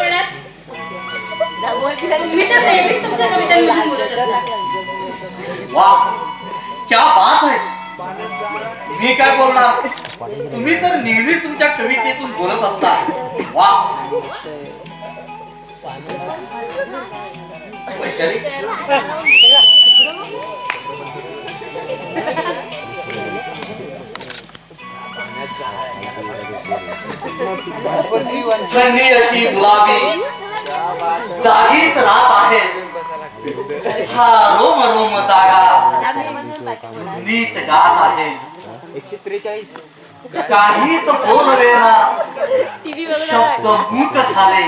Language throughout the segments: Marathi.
बोलणार तर नेहमीच तुमच्या कवितांमधून बोलत वा क्या बात आहे. मी काय बोलणार? तुम्ही तर नेहमी तुमच्या कवितेतून बोलत असता. वा. वैशाली? थंडी अशी गुलाबी जागीच राहत आहे. हा रोम रोम जागा. नीत गात आहे. काहीच बोलवेना शब्द मूक झाले.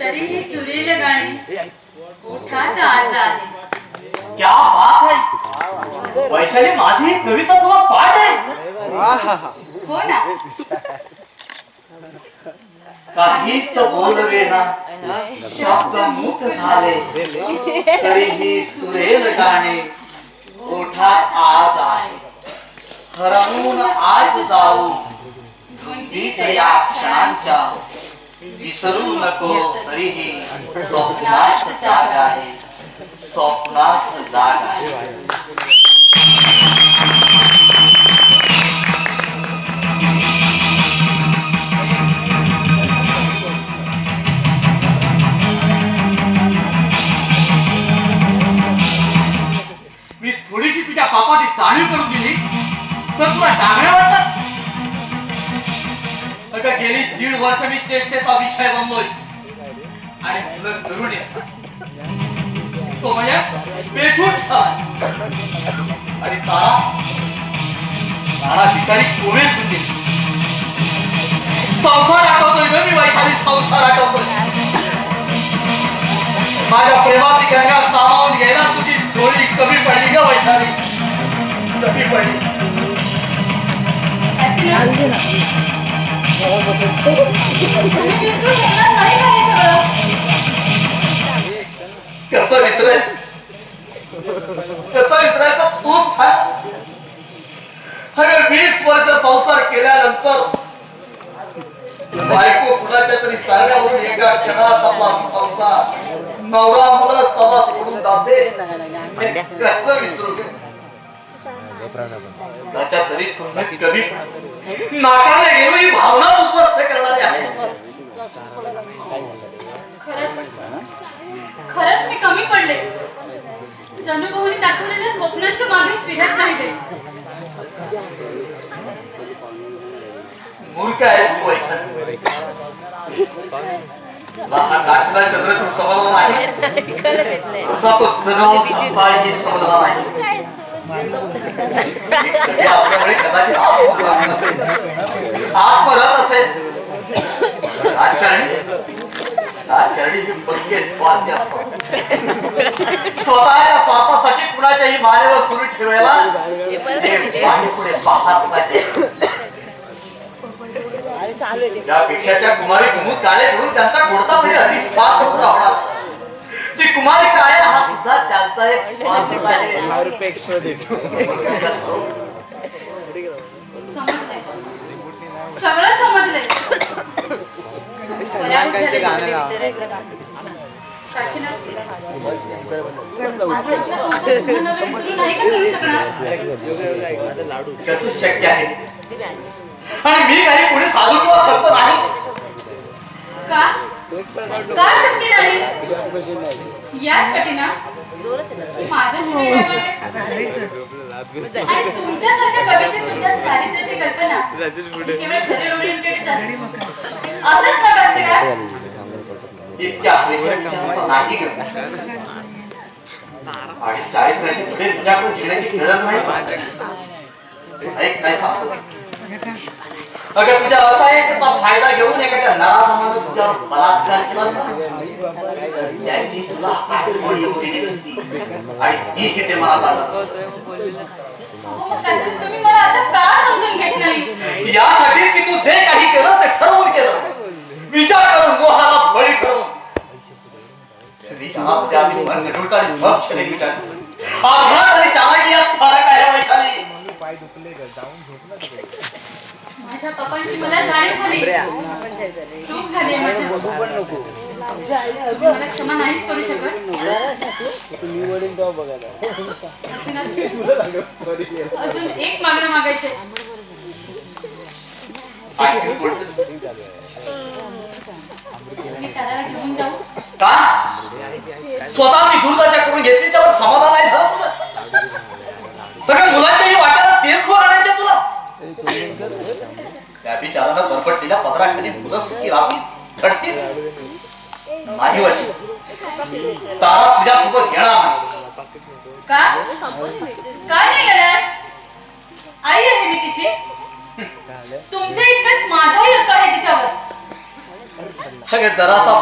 तरीही सुरेल गाणे ओठात आज आहे. क्या बात आहे. वैशाली माझी ही कविता तुला पाठ आहे. हो ना. काहीच बोलवेना शब्द मुख झाले. तरीही सुरेल गाणे. ओठात आज आहे. हरवून आज जाऊ. धुंदीत या क्षणांच्या. विसरू नको तरीही. स्वप्नास जाग आहे. स्वप्नास जाग आहे. त्या पापाची जाणीव करून दिली तर तुला डांगड्या वाटतात? अगं गेली दीड वर्ष मी चेष्टेचा विषय बनलोय. आणि मुलं तरुण तो म्हणजे बेछूट सर आणि तारा तारा बिचारी कोणीच होती संसार आठवतोय ग मी वैशाली संसार आठवतोय माझ्या प्रेमाची गंगा सामावून घ्यायला तुझी जोडी कमी पडली ग वैशाली. कसं विसरायचं? कसं विसरायचं? तूच सांग. अरे वीस वर्ष संसार केल्यानंतर बायको कुणाच्या तरी सांगण्यावरून एका क्षणात आपला संसार नवरा मुलं सभा सोडून जाते. हे कसं विसरू त्याच्या तरी तुम्ही कमी नाकारले गेलो ही भावना उपस्थित करणार कमी पडले. जनुभाऊनी दाखवलेल्या स्वप्नांच्या मागे फिरत राहिले. मूर्ख आहेस तू समजला नाही. तो समजला नाही. आपल्यामुळे कदाचित असेल राजकारणी? राजकारणी हे पक्के स्वार्थी असतात. स्वतःच्या स्वार्थासाठी कुणाच्याही मानेवर सुरू ठेवायला ते पुढे पाहत नाही. त्यापेक्षा त्या कुमारी कुमुद काळे म्हणून त्यांचा कोणता तरी अधिक स्वार्थ पुरवला ती कुमारी काळे हा सुद्धा त्यांचा एक स्वार्थ आहे. समजलंय. सगळं समजलंय. पराभूत शक्य आहे आणि मी काही पुढे साधू किंवा संत नाही का? का शक्य नाही यासाठी ना माझ्या तुमच्यासारख्या कवीची सुद्धा चारित्र्याची कल्पना केवळ शरीर असंच का इतक्या नाही पुढे तुझ्याकडून घेण्याची गरज नाही ऐक काय सांगतो? अगं तुझ्या असा एक फायदा घेऊन एखाद्या नराधमानं तुझ्यावर बलात्कार केला त्याची तुला आठवण नसती. आणि ती किती मला लागत तुम्ही मला आता का समजून घेत नाही यासाठी की तू जे काही केलं ते ठरवून केलं. विचार करून मोहाला बळी ठरवून आधी मन मग आणि यात फरक आहे वैशाली. माझ्या तुझ्या पप्पांची मला जाणीव झाली. चूक झाली आहे माझ्या मला क्षमा नाहीच करू शकत. काशीनाथ, अजून एक मागणं मागायचं. मी त्याला घेऊन जाऊ. का स्वतःची दुर्दशा करून घेतली त्यावर समाधान नाही झालं तुझं सगळ्या मुलांच्याही वाट्याला तेच गोर आणायचे तुला त्या बिचारानं बरपटलेल्या पदराखाली मुलं सुखी राहतील घडतील नाही वर्षी तारा तुझ्यासोबत येणार नाही का काय नाही येणार आई आहे मी तिची तुमच्या इतकंच माझाही हक्क आहे तिच्यावर अगं जरासा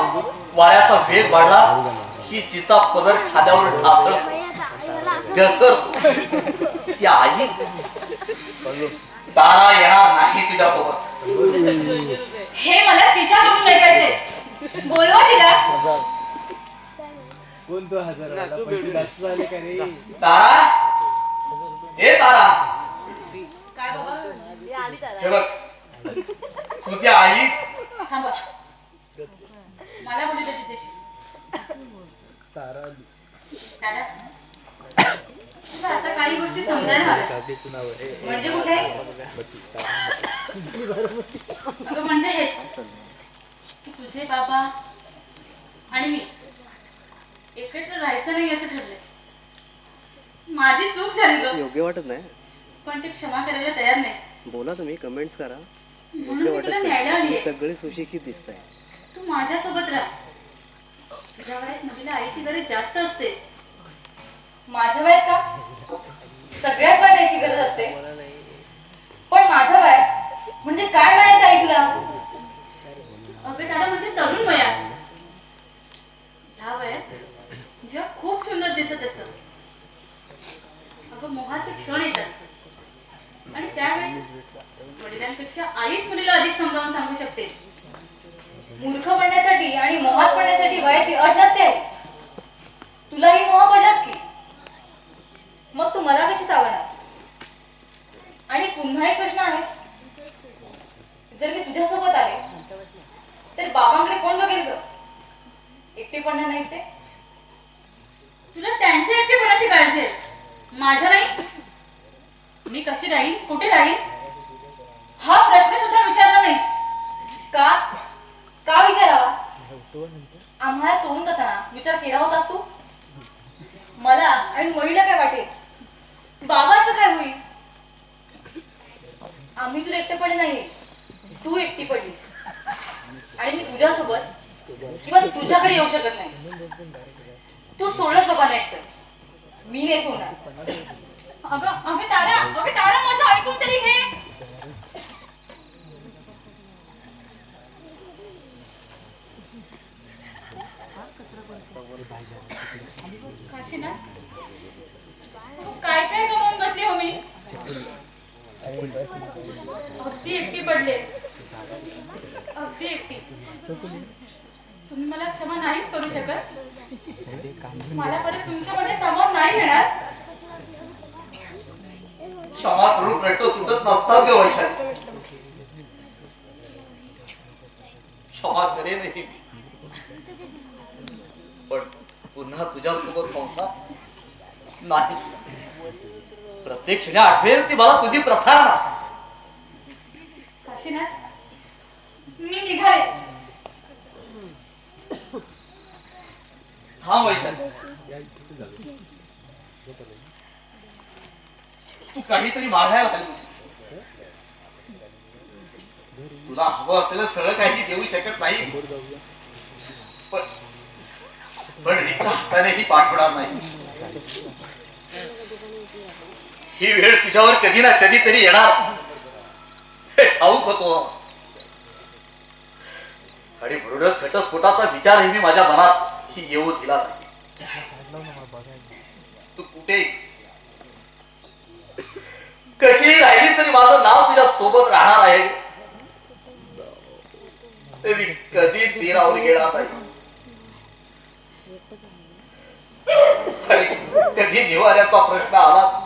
वाऱ्याचा वेग वाढला की तिचा पदर खाद्यावर ढासळ घसर ती आई तारा येणार नाही तुझ्यासोबत हे मला तिच्याकडून ऐकायचे बोलवा तिला. हजार तारा हे तारा हे बघ. तुझी आई थांबा. मला बोलू आता काही गोष्टी समजायला हव्या आहे म्हणजे कुठे? अगं म्हणजे हेच की तुझे बाबा आणि मी एकत्र राहायचं नाही असं ठरलंय. माझी चूक झाली ग. योग्य वाटत नाही. पण ते क्षमा करायला तयार नाही. बोला तुम्ही कमेंट्स करा. सगळे सुशिक्षित दिसताय. तू माझ्यासोबत राह. तुझ्या वयात मुलीला आईची गरज जास्त असते. माझ्या वयात का? सगळ्यात वयात आईची गरज असते. पण माझ्या वयात? म्हणजे काय म्हणायचं आई तुला? अगं त्याला म्हणजे तरुण वयात. ह्या वयात जेव्हा खूप सुंदर दिसत असत. अगं मोहाचे क्षण येतात. आणि त्यावेळी वडिलांपेक्षा आईच मुलीला अधिक समजावून सांगू शकते. मूर्ख बनण्यासाठी आणि मोहात पडण्यासाठी वयाची अट नसते. तुलाही मोह पडलास की? मग तू मला कशी सावरणार? आणि पुन्हा एक प्रश्न आहे. जर मी तुझ्यासोबत आले तर बाबांकडे कोण बघेल ग? एकटेपणा नाही ते? तुला त्यांच्या एकटेपणाची काळजी आहे. माझ्या नाही. मी कशी राहीन? कुठे राहीन? हा प्रश्न सुद्धा विचारला नाहीस. का? का विचारावा? आम्हाला सोडून जाताना विचार केला होतास तू? मला आणि मुलीला काय वाटेल? बाबाचं काय होईल? आम्ही तुला एकटे पडले नाही. तू एकटी पडलीस. आणि मी तुझ्यासोबत किंवा तुझ्याकडे येऊ शकत नाही. तू सोडलंच बाबा नाही एकटं मी नाही सोडणार. अगं अगं तारा अगं तारा माझं ऐकून तरी घे काशीनाथ तू काय काय कमवून बसली हो मी अगदी एकटी पडले अगदी एकटी तुम्ही मला क्षमा नाहीच करू शकत मला परत तुमच्यामध्ये सामावून नाही घेणार क्षमा करून प्रश्न सुटत नसतात ग वैशाली क्षमा करेन ही. पण पुन्हा तुझ्यासोबत संसार नाही. प्रत्येक क्षणी आठवेल ती मला तुझी प्रथा ना काशीनाथ मी निघाले. थांब वैशाली. तू काहीतरी मागायला हवी तुला हवं असलेलं सरळ काही देऊ शकत नाही. पण पण हातानेही पाठवणार नाही. ही वेळ तुझ्यावर कधी ना कधीतरी येणार. हे ठाऊक होतो. आणि म्हणूनच घटस्फोटाचा विचारही मी माझ्या मनात ही येऊ दिला नाही. तू कुठे? कशी राहिली तरी माझं नाव तुझ्या सोबत राहणार आहे. ते मी कधीच चेरावर गेला नाही. आणि कधी निवाऱ्याचा प्रश्न आलाच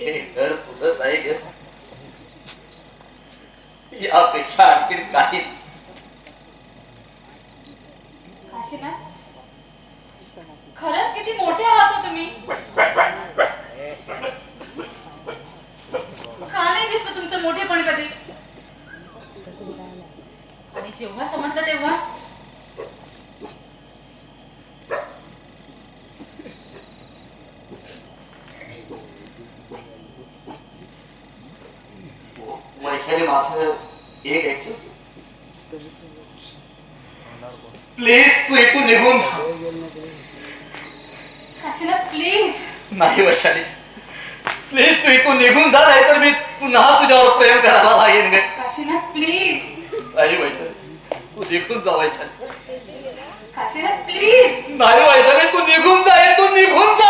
हे घर तुझंच आहे ग. यापेक्षा आणखी काही खरंच किती मोठे आहात हो तुम्ही. का नाही दिसत तुमचं मोठेपण कधी? जेव्हा समजलं तेव्हा. वैशाली माझं एक ऐकलं प्लीज तू इथून निघून जा. काशीनाथ प्लीज नाही वैशाली. प्लीज तू इथून निघून जा नाही तर मी पुन्हा तुझ्यावर प्रेम करायला लागेन गे. काशीनाथ प्लीज नाही वैशाली. निघून जा वैशाली प्लीज नाही वैशाली तू निघून जा इथून निघून जा.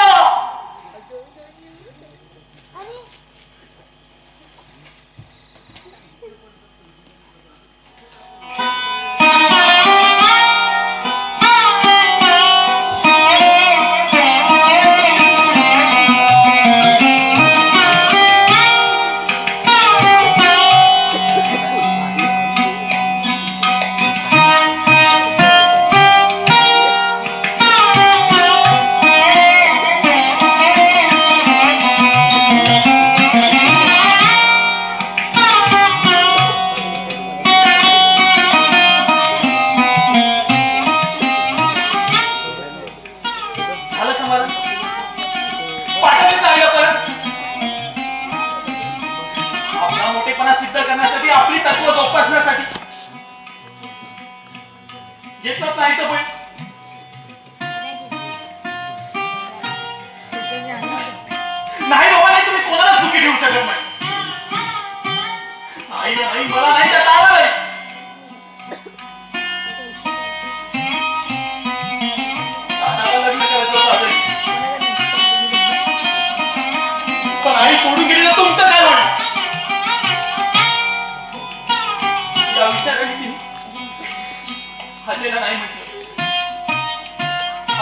हजेला नाही म्हटलं.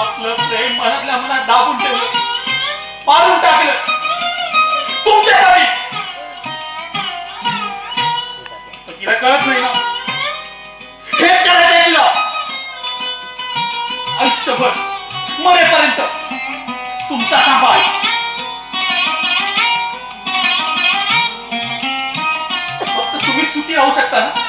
आपलं प्रेम मनातल्या मनात दाबून ठेवलं. मारून टाकलं. तुमच्यासाठी. तिला कळत नाही ना. हेच करायचं आहे तिला. आयुष्यभर मरेपर्यंत तुमचा सांभाळ. फक्त तुम्ही सुखी राहू शकता ना?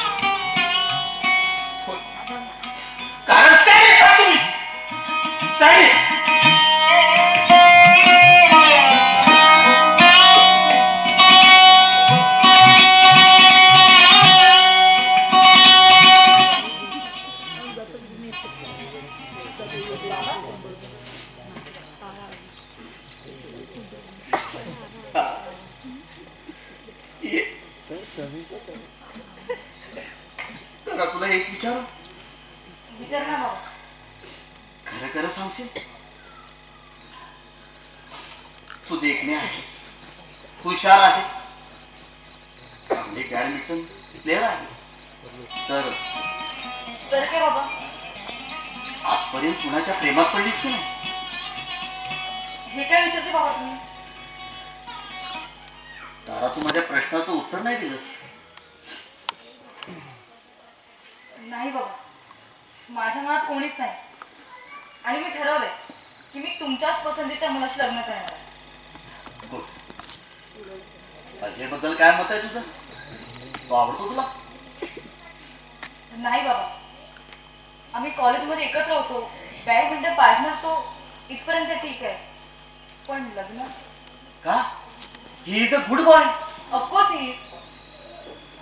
तर तुला एक विचार? विचार ना बाबा. खरं खरं सांगशील? तू देखणे आहेस. हुशार आहेस. चांगले बॅडमिंटन प्लेअर आहेस. तर तर काय बाबा? आजपर्यंत कुणाच्या प्रेमात पडलीस की नाही? हे काय विचारते बाबा तुम्ही? तारा तू माझ्या प्रश्नाचं उत्तर नाही दिलंस. नाही बाबा. माझ्या मनात कोणीच नाही. आणि मी ठरवलंय की मी तुमच्याच पसंतीच्या मुलाशी लग्न करणार आहे. गुड काय मत आहे तुझं? तो आवडतो तुला? नाही बाबा. आम्ही कॉलेजमध्ये एकत्र होतो. बॅडमिंटन पार्टनर तो इथपर्यंत ठीक आहे. पण लग्न? का? He is a good boy of course ही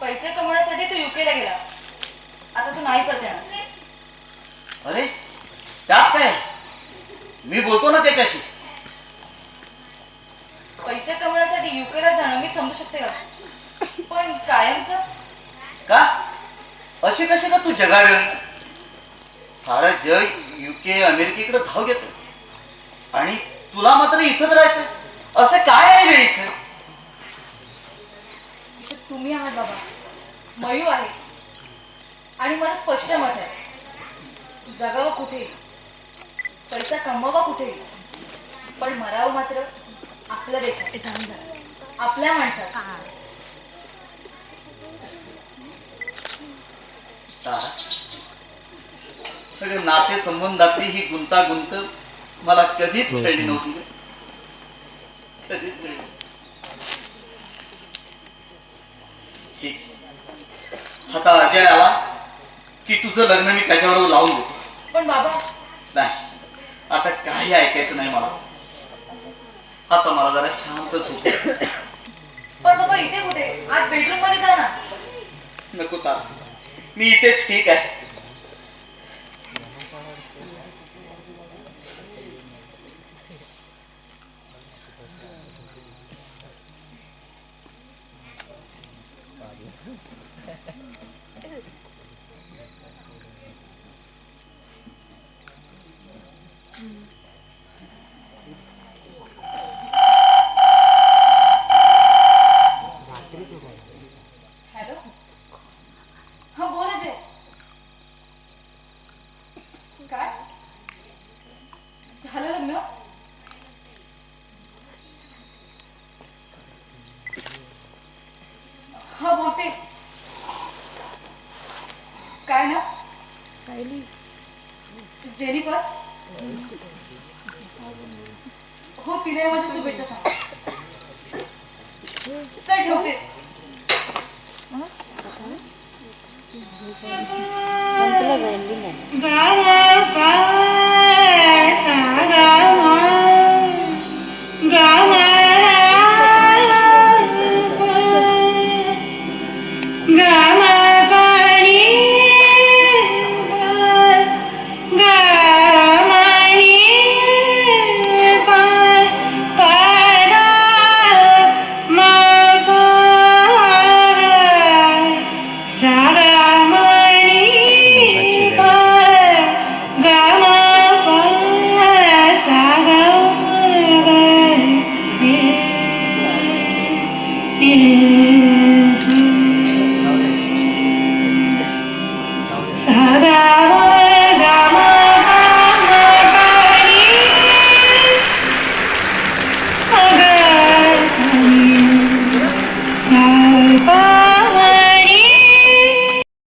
पैसे कमवण्यासाठी तो युकेला गेला. आता तो नाही परत येणार. अरे त्यात काय? मी बोलतो ना त्याच्याशी. पैसे कमवण्यासाठी युकेला जाणं मी समजू शकते का? पण कायमचं का? असे कसे का तू जगावेळ सारं जग युके अमेरिकेकडे धाव घेत. आणि तुला मात्र इथंच राहायचं असं काय आहे रे इथं? इथे तुम्ही आहात बाबा. मयू आहे. आणि मला स्पष्ट मत आहे. जगावं कुठे? पैसा कमवावा कुठे? पण मरावं मात्र आपल्या देशात. आपल्या माणसात. नाते संबंधातली ही गुंतागुंत मला कधीच कळली नव्हती. कधीच कळली आता अजय आला की तुझं लग्न मी त्याच्याबरोबर लावून देतो. पण बाबा. नाही. आता काही ऐकायचं नाही मला. आता मला जरा शांतच होत पण बाबा इथे कुठे? आज बेडरूममध्ये जा ना. नको तारा मी इथेच ठीक आहे.